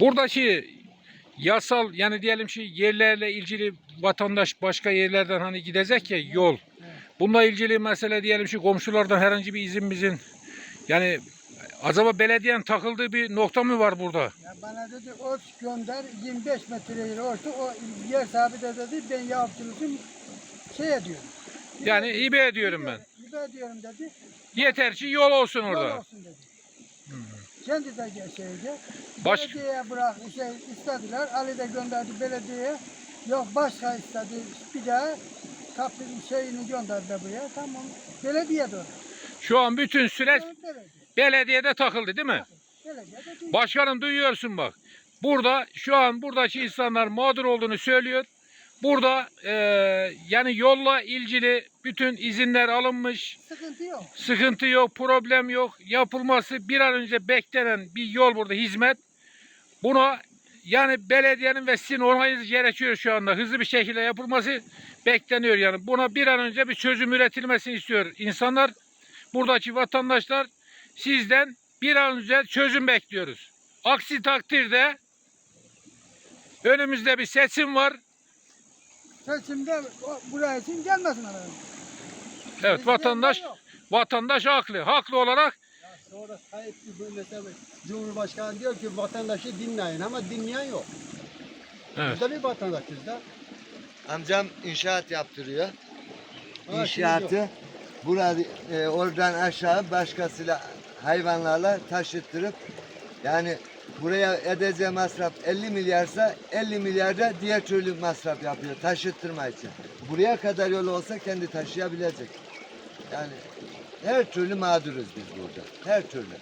Buradaki yasal yani diyelim ki yerlerle ilgili vatandaş başka yerlerden hani gidecek ya yol. Bununla ilgili mesele diyelim ki komşulardan herhangi bir izin yani acaba belediyenin takıldığı bir nokta mı var burada? Ya bana dedi ot gönder 25 metre yer olsa o yer sahibi de dedi ben yaptırırsın şey ediyorum. Yani hibe ediyorum ben. Hibe ediyorum dedi. Yeter ki yol olsun Yol orada. olsun dedi. Kendi de şeyce. Baş- Belediyeye bırak şey istediler. Ali de gönderdi belediyeye. Yok başka istedi. Bir daha kapının şeyini gönderdi buraya. Tamam. Belediye orada. Şu an bütün süreç Belediye. belediyede takıldı değil mi? Belediye de değil. Başkanım duyuyorsun bak. Burada şu an buradaki insanlar mağdur olduğunu söylüyor. Burada eee, yani yolla ilgili bütün izinler alınmış. Sıkıntı yok. Sıkıntı yok, problem yok. Yapılması bir an önce beklenen bir yol burada hizmet. Buna yani belediyenin ve sizin onayınız gerekiyor şu anda. Hızlı bir şekilde yapılması bekleniyor yani. Buna bir an önce bir çözüm üretilmesini istiyor insanlar. Buradaki vatandaşlar sizden bir an önce çözüm bekliyoruz. Aksi takdirde önümüzde bir seçim var. Seçimde buraya için gelmesin adam. Evet vatandaş vatandaş haklı. Haklı olarak Sonra Tayyip mesela Cumhurbaşkanı diyor ki vatandaşı dinleyin ama dinleyen yok. Evet. Biz de bir vatandaşız da. Amcam inşaat yaptırıyor. Ha, şimdi. İnşaatı burada e, oradan aşağı başkasıyla hayvanlarla taşıttırıp yani buraya edeceği masraf 50 milyarsa 50 milyarda diğer türlü masraf yapıyor taşıttırma için. Buraya kadar yolu olsa kendi taşıyabilecek. Yani her türlü mağduruz biz burada. Her türlü.